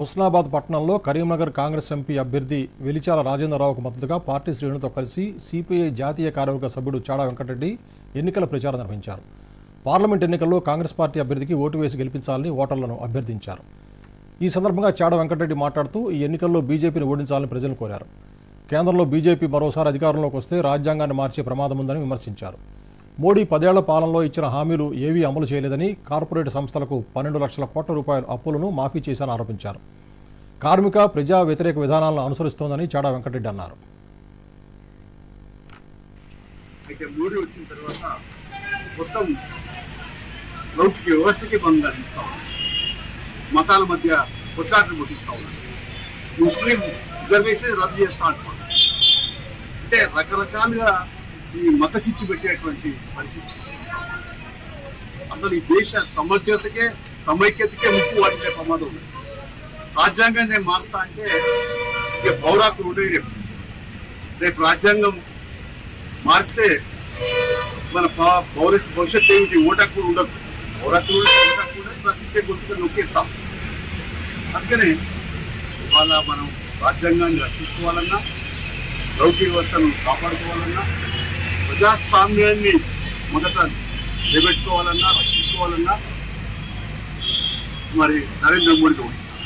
హుస్నాబాద్ పట్టణంలో కరీంనగర్ కాంగ్రెస్ ఎంపీ అభ్యర్థి వెలిచాల రాజేంద్రరావుకు మద్దతుగా పార్టీ శ్రేణులతో కలిసి సిపిఐ జాతీయ కార్యవర్గ సభ్యుడు చాడా వెంకటరెడ్డి ఎన్నికల ప్రచారం నిర్వహించారు. పార్లమెంట్ ఎన్నికల్లో కాంగ్రెస్ పార్టీ అభ్యర్థికి ఓటు వేసి గెలిపించాలని ఓటర్లను అభ్యర్థించారు. ఈ సందర్భంగా చాడ వెంకటరెడ్డి మాట్లాడుతూ ఈ ఎన్నికల్లో బీజేపీని ఓడించాలని ప్రజలు కోరారు. కేంద్రంలో బీజేపీ మరోసారి అధికారంలోకి వస్తే రాజ్యాంగాన్ని మార్చే ప్రమాదం ఉందని విమర్శించారు. మోడీ పదేళ్ళ పాలనలో ఇచ్చిన హామీలు ఏవీ అమలు చేయలేదని కార్పొరేట్ సంస్థలకు పన్నెండు లక్షల కోట్ల రూపాయల అప్పులను మాఫీ చేశారని ఆరోపించారు. కార్మిక ప్రజా వ్యతిరేక విధానాలను అనుసరిస్తోందని చాడా వెంకటరెడ్డి అన్నారు. అయితే మోడీ వచ్చిన తర్వాత మొత్తం లౌకిక వ్యవస్థకి బంధం కలిగిస్తా మతాల మధ్య కొట్లాటలు పుట్టిస్తా ఉన్నారు. ముస్లిం రిజర్వేషన్ రద్దు చేస్తా అంటున్నారు. అంటే రకరకాలుగా ఈ మత చిచ్చు పెట్టేటువంటి పరిస్థితి తీసుకొస్తా అసలు ఈ దేశ సమగ్రతకే సమైక్యతకే ముప్పు వాటికే ప్రమాదం. ఉంది రాజ్యాంగాన్ని నేను మారుస్తా అంటే ఇక పౌరాకులు ఉన్నాయి రేపు. రేపు రాజ్యాంగం మారిస్తే మన ప- పౌర భవిష్యత్తు ఏమిటి? ఓటకు ఉండదు. ఓటకు ఓటకు ఉండదు. ప్రశ్నించే గొంతుగా నొక్కేస్తాం. అందుకనే ఇవాళ మనం రాజ్యాంగాన్ని రక్షించుకోవాలన్నా లౌకిక వ్యవస్థను కాపాడుకోవాలన్నా ప్రజాస్వామ్యాన్ని మొదట నిలబెట్టుకోవాలన్నా రక్షించుకోవాలన్నా మరి నరేంద్ర మోడీకి వహించాలి